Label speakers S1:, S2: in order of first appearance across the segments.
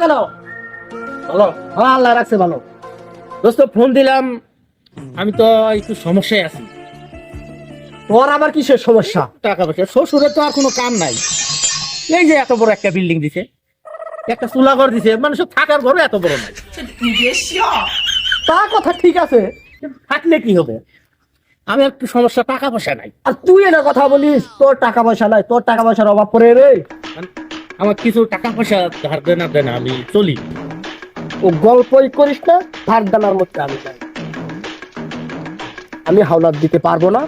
S1: ভালো।
S2: হ্যাঁ আল্লাহ রাখছে ভালো।
S1: দোস্ত ফোন দিলাম। আমি তো একটু সমস্যায় আছি।
S2: তোর আবার কিসের সমস্যা?
S1: টাকা পয়সা। শ্বশুরের তো আর কোনো কাম নাই। এই যে এত বড় একটা বিল্ডিং দিছে। একটা চুলা ঘর দিছে। মানুষের থাকার ঘরও এত বড় নাই।
S2: তা কথা ঠিক আছে।
S1: থাকলে কি হবে? আমি একটু সমস্যা টাকা পয়সা নাই।
S2: আর তুই এটা কথা বলিস তোর টাকা পয়সা নাই তোর টাকা পয়সার অভাব পড়ে রে।
S1: মানে আমার কিছু টাকা পয়সা ধার দেনা দেনা আমি চলি।
S2: ও গল্পই করিস না ধার দানার মধ্যে আমি যাই। আমি হাওলাত দিতে পারব না।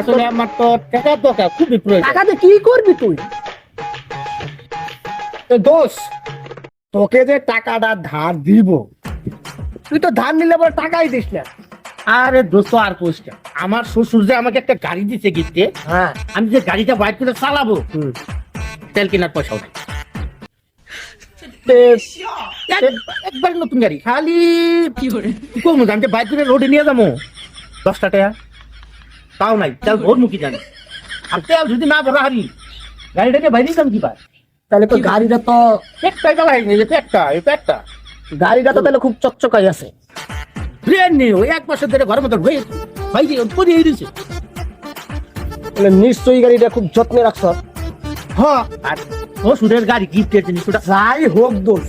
S1: আসলে আমার তো টাকার দরকার খুবই প্রয়োজন।
S2: টাকা দিয়ে কি করবি তুই? দোষ তোকে যে টাকাটা ধার দিব তুই তো ধার নিলে পরে টাকাই দিস না।
S1: আরে দোস্ত আর কোষ্টা আমার শ্বশুর যে আমাকে একটা গাড়ি দিছে গিফটে
S2: হ্যাঁ।
S1: আমি যে গাড়িটা বাইক করে চালাবো তেল কেনার পয়সাও নাই। একবার নতুন গাড়ি। খালি কম আমি বাইক করে রোডে নিয়ে যাব দশটা টাকা। তাও নাই তেল ভোর মুখি জানি। আর তেল যদি না ভরা হারি গাড়িটাকে বাইরে যাম কি পায়
S2: তাহলে তো গাড়িটা তো
S1: চালাই নি যে পেটটা
S2: গাড়িটা তো তাহলে খুব চকচকাই আছে।
S1: ব্রেন ওই এক মাসের ধরে ঘরের মধ্যে হয়ে ভাই পরিয়ে দিয়েছে
S2: তাহলে নিশ্চয়ই গাড়িটা খুব যত্নে রাখছ।
S1: হ্যাঁ আর ও সুরের গাড়ি গিফটের জিনিস ওটা
S2: যাই হোক দোষ।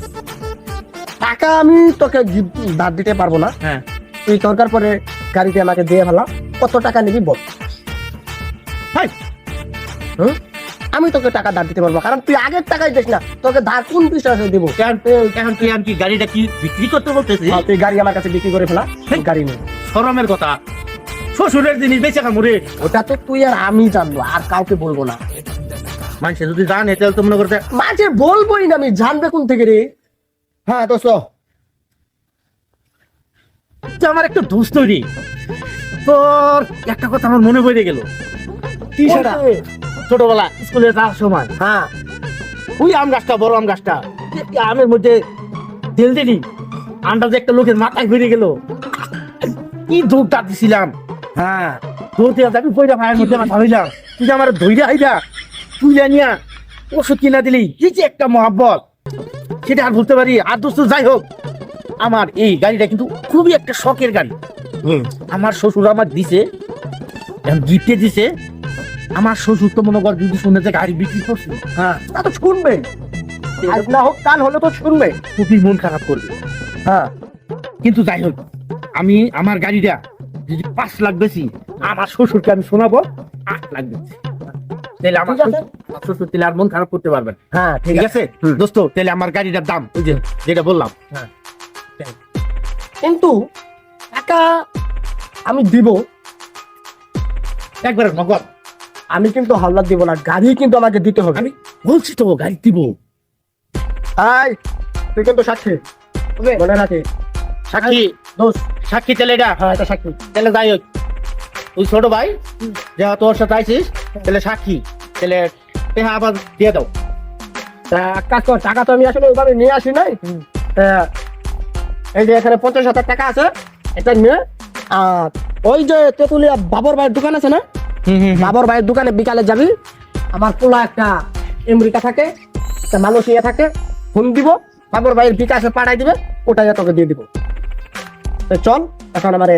S2: টাকা আমি তোকে গিফট ধার দিতে পারব না।
S1: হ্যাঁ।
S2: তুই দরকার পরে গাড়িতে আমাকে দিয়ে ফেলা। কত টাকা নিবি বল।
S1: হাই
S2: হুম? আমি তোকে টাকা ধার দিতে পারব কারণ তুই আগের টাকাই দিস না তোকে ধার কোন বিশ্বাসে দিব?
S1: এখন তুই আর কি গাড়িটা কি বিক্রি করতে বলতেছিস?
S2: হ্যাঁ, তুই গাড়ি আমার কাছে বিক্রি করে ফেলা গাড়ি নেই
S1: শরমের কথা। শ্বশুরের জিনিস বেঁচে কামড়ে
S2: ওটা তো তুই আর আমি জানব আর কাউকে বলব না।
S1: মানুষে যদি জানে তাহলে তো মনে করতে
S2: মাঝে বলবোই না আমি জানবে কোন থেকে রে? হ্যাঁ দোস্ত।
S1: যে আমার একটা দোষ তৈরি। তোর একটা কথা আমার মনে পড়ে গেল। ছোটবেলা স্কুলে যাওয়ার সময়।
S2: হ্যাঁ।
S1: ওই আম গাছটা বড় আম গাছটা আমের মধ্যে তেল দিলি। আমটা যে একটা লোকের মাথায় ঘুরে গেল। কি দৌড়টা দিছিলাম।
S2: হ্যাঁ।
S1: দৌড়তে আমি পয়টা ভাইয়ের মধ্যে মাথা হইলাম তুই আমার ধৈর্য আইলা তুই জানিয়া ওষুধ কিনা দিলি কি যে একটা মহাব্বত। সেটা আর বলতে পারি। আর দোস্ত যাই হোক আমার এই গাড়িটা কিন্তু খুবই একটা শখের গাড়ি। আমার শ্বশুর আমার দিছে গিফটে দিছে। আমার শ্বশুর তো মনে কর যদি শুনে যে গাড়ি বিক্রি করছে।
S2: হ্যাঁ। তা তো শুনবে। না হোক কাল হলে তো শুনবে।
S1: খুবই মন খারাপ করবে?
S2: হ্যাঁ।
S1: কিন্তু যাই হোক আমি আমার গাড়িটা যদি পাঁচ লাখ বেশি আমার শ্বশুরকে আমি শোনাবো আট লাখ বেশি। তাহলে আমার শ্বশুর- তাহলে আর মন খারাপ করতে পারবেন।
S2: হ্যাঁ ঠিক আছে।
S1: দোস্ত তাহলে আমার গাড়িটার দাম ওই যে যেটা বললাম।
S2: কিন্তু টাকা আমি দিব।
S1: একবারে নগদ।
S2: আমি কিন্তু হাল্লা দিব না গাড়ি কিন্তু আমাকে দিতে হবে।
S1: আমি বলছি তো গাড়ি দিব।
S2: হাই তুই কিন্তু সাক্ষী। বলে রাখি
S1: সাক্ষী।
S2: দোষ
S1: সাক্ষী তাহলে এটা।
S2: হ্যাঁ এটা সাক্ষী।
S1: তাহলে যাই হোক। তুই ছোট ভাই যা তোর সাথে আইছিস তাহলে সাক্ষী। তাহলে হ্যাঁ আবার দিয়ে দাও।
S2: কাজ কর টাকা তো আমি আসলে ওইভাবে নিয়ে আসি নাই। তা, এই যে এখানে পঞ্চাশ হাজার টাকা আছে এটা নিয়ে আর ওই যে তেতুলিয়া বাবর ভাইয়ের দোকান আছে না? বাবর ভাইয়ের দোকানে বিকালে যাবি আমার পোলা একটা আমেরিকা থাকে একটা মালয়েশিয়া থাকে ফোন দিব বাবর ভাইয়ের বিকাশে পাঠাই দিবে ওটাই তোকে দিয়ে দিব। চল এখন আমার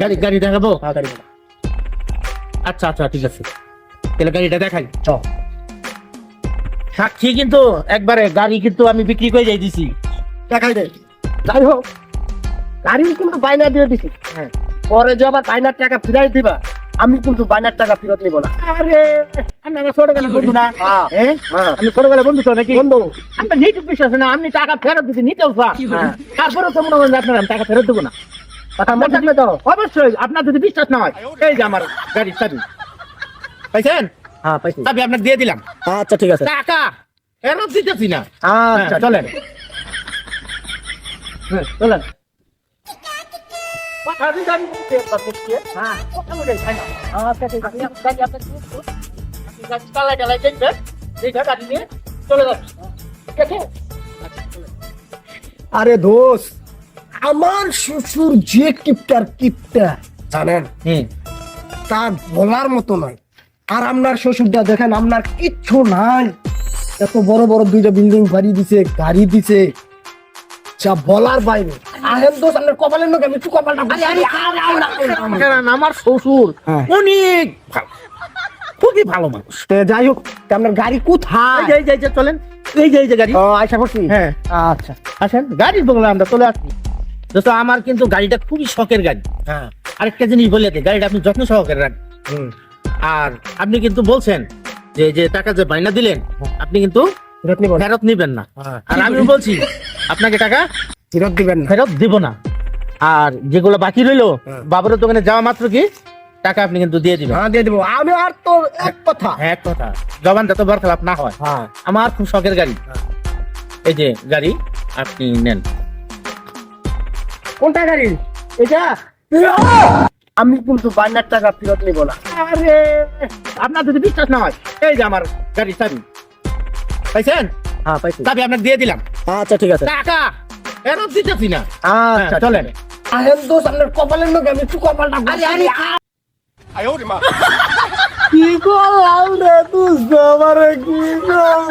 S1: গাড়ি গাড়ি দেখাবো?
S2: তাড়াতাড়ি বলো।
S1: আচ্ছা আচ্ছা ঠিক আছে। তাহলে গাড়িটা দেখাই।
S2: চল
S1: সাক্ষী কিন্তু একবারে গাড়ি কিন্তু আমি বিক্রি করে যাই দিছি।
S2: দেখাই দে। যাই হোক গাড়ি কিন্তু বাইনা দিয়ে দিছি। হ্যাঁ। পরে যে আবার বাইনার টাকা ফিরাই দিবা আমি কিন্তু বাইনার টাকা ফেরত নিব না।
S1: আরে আমি ছোটবেলা বন্ধু না।
S2: হ্যাঁ।
S1: হ্যাঁ?
S2: হ্যাঁ।
S1: আমি ছোটবেলা বন্ধু তো নাকি?
S2: বন্ধু।
S1: নিতে বিশ্বাস না আপনি টাকা ফেরত দিতে নিতেও
S2: হ্যাঁ।
S1: তারপরে তো মনে করেন আপনার আমি টাকা ফেরত দেবো না।
S2: কথা মনে থাকবে তো।
S1: অবশ্যই আপনার যদি বিশ্বাস না হয় এই যে আমার গাড়ির চাবি। পাইছেন?
S2: হ্যাঁ পাইছি।
S1: চাবি আপনাকে দিয়ে দিলাম।
S2: আচ্ছা ঠিক আছে।
S1: টাকা ফেরত দিতেছি না।
S2: আচ্ছা।
S1: চলেন। হ্যাঁ, চলেন
S2: হ্যাঁ আচ্ছা ঠিক আছে
S1: চালাই চালাই দেখবেন দেখে গাড়ি নিয়ে চলে যাচ্ছে ঠিক
S2: আরে দোষ আমার শ্বশুর যে কিপটার কিপটা জানেন? তার বলার মতো নয়। আর আপনার শ্বশুরটা দেখেন আপনার কিচ্ছু নাই। এত বড় বড় দুইটা বিল্ডিং বাড়ি দিছে গাড়ি দিছে। যা বলার বাইরে। আহেন তো আপনার কপালের নকে আমি একটু কপালটা আরে আরে আরে আরে, আরে, আরে।
S1: কারণ আমার শ্বশুর
S2: হ্যাঁ।
S1: অনেক খুবই ভালো মানুষ।
S2: যাই হোক আপনার গাড়ি কোথায়?
S1: এই যে, এই যে, এই যে চলেন। এই যে এই যে গাড়ি।
S2: ও আশা করছি
S1: হ্যাঁ।
S2: আচ্ছা।
S1: আসেন গাড়ির বগলে আমরা চলে আসি। দোস্ত আমার কিন্তু গাড়িটা খুবই শখের গাড়ি।
S2: হ্যাঁ।
S1: আরেকটা জিনিস বলে গাড়িটা আপনি যত্ন সহকারে রাখবেন। আর আপনি কিন্তু বলছেন যে যে টাকা যে বাইনা দিলেন আপনি কিন্তু
S2: ফেরত
S1: নিবেন। না।
S2: হ্যাঁ।
S1: আর আমি বলছি আপনাকে টাকা
S2: ফেরত দিবেন না।
S1: ফেরত দিব না। আর যেগুলো বাকি রইল
S2: হ্যাঁ।
S1: দোকানে যাওয়া মাত্র কি? টাকা আপনি কিন্তু দিয়ে দিবেন।
S2: হ্যাঁ দিয়ে দেবো। আমি আর তো এক কথা।
S1: এক কথা। জবানটা তো বরখলাপ না হয়।
S2: হ্যাঁ।
S1: আমার খুব শখের গাড়ি। এই যে গাড়ি আপনি নেন।
S2: কোনটা গাড়ি? এটা? আমি কিন্তু বাইনার টাকা ফেরত নিব না।
S1: আরে! আপনার যদি বিশ্বাস না হয় এই যে আমার গাড়ি চাবি। পাইছেন?
S2: হ্যাঁ পাইছি।
S1: চাবি আপনাকে দিয়ে দিলাম।
S2: আচ্ছা ঠিক আছে।
S1: টাকা! ফেরত দিতেছি না।
S2: আচ্ছা
S1: হ্যাঁ, চলেন।
S2: আহেন দোষ আপনার কপালের লোক আমি একটু কপালটা আরে আরে কি করলাম রে তুই আমারে কি করলাম